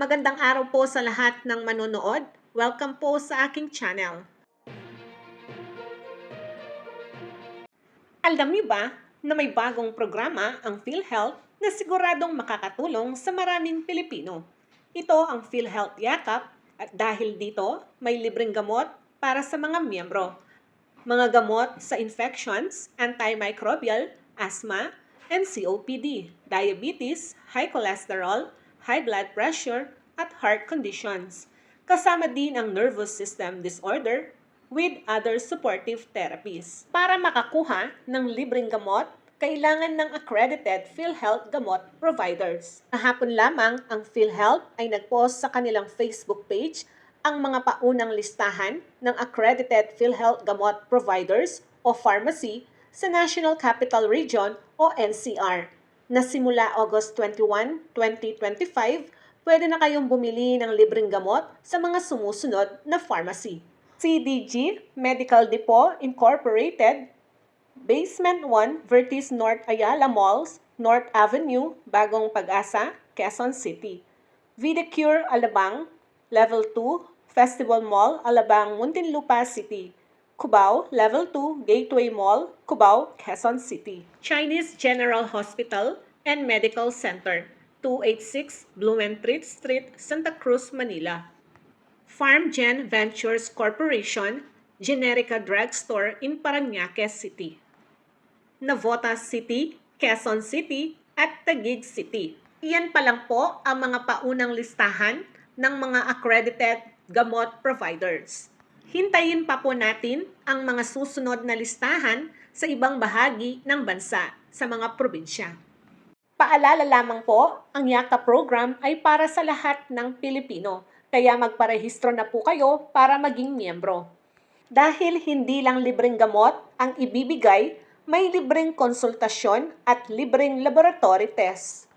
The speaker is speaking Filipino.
Magandang araw po sa lahat ng manonood. Welcome po sa aking channel. Alam niyo ba na may bagong programa ang PhilHealth na siguradong makakatulong sa maraming Pilipino? Ito ang PhilHealth Yakap at dahil dito may libreng gamot para sa mga miyembro. Mga gamot sa infections, antimicrobial, asthma, and COPD, diabetes, high cholesterol, high blood pressure, at heart conditions. Kasama din ang nervous system disorder with other supportive therapies. Para makakuha ng libreng gamot, kailangan ng accredited PhilHealth gamot providers. Kahapon lamang ang PhilHealth ay nagpost sa kanilang Facebook page ang mga paunang listahan ng accredited PhilHealth gamot providers o pharmacy sa National Capital Region o NCR na simula August 21, 2025, pwede na kayong bumili ng libreng gamot sa mga sumusunod na pharmacy. CDG Medical Depot Incorporated, Basement 1, Vertis North Ayala Malls, North Avenue, Bagong Pag-asa, Quezon City. Videcure Alabang, Level 2, Festival Mall, Alabang, Muntinlupa City. Cubao, Level 2, Gateway Mall, Cubao, Quezon City. Chinese General Hospital and Medical Center, 286 Blumentritt Street, Santa Cruz, Manila. FarmGen Ventures Corporation, Generica Drugstore in Parañaque City. Navotas City, Quezon City, at Taguig City. Iyan pa lang po ang mga paunang listahan ng mga accredited gamot providers. Hintayin pa po natin ang mga susunod na listahan sa ibang bahagi ng bansa sa mga probinsya. Paalala lamang po, ang YAKA program ay para sa lahat ng Pilipino, kaya magparehistro na po kayo para maging miyembro. Dahil hindi lang libreng gamot ang ibibigay, may libreng konsultasyon at libreng laboratory test.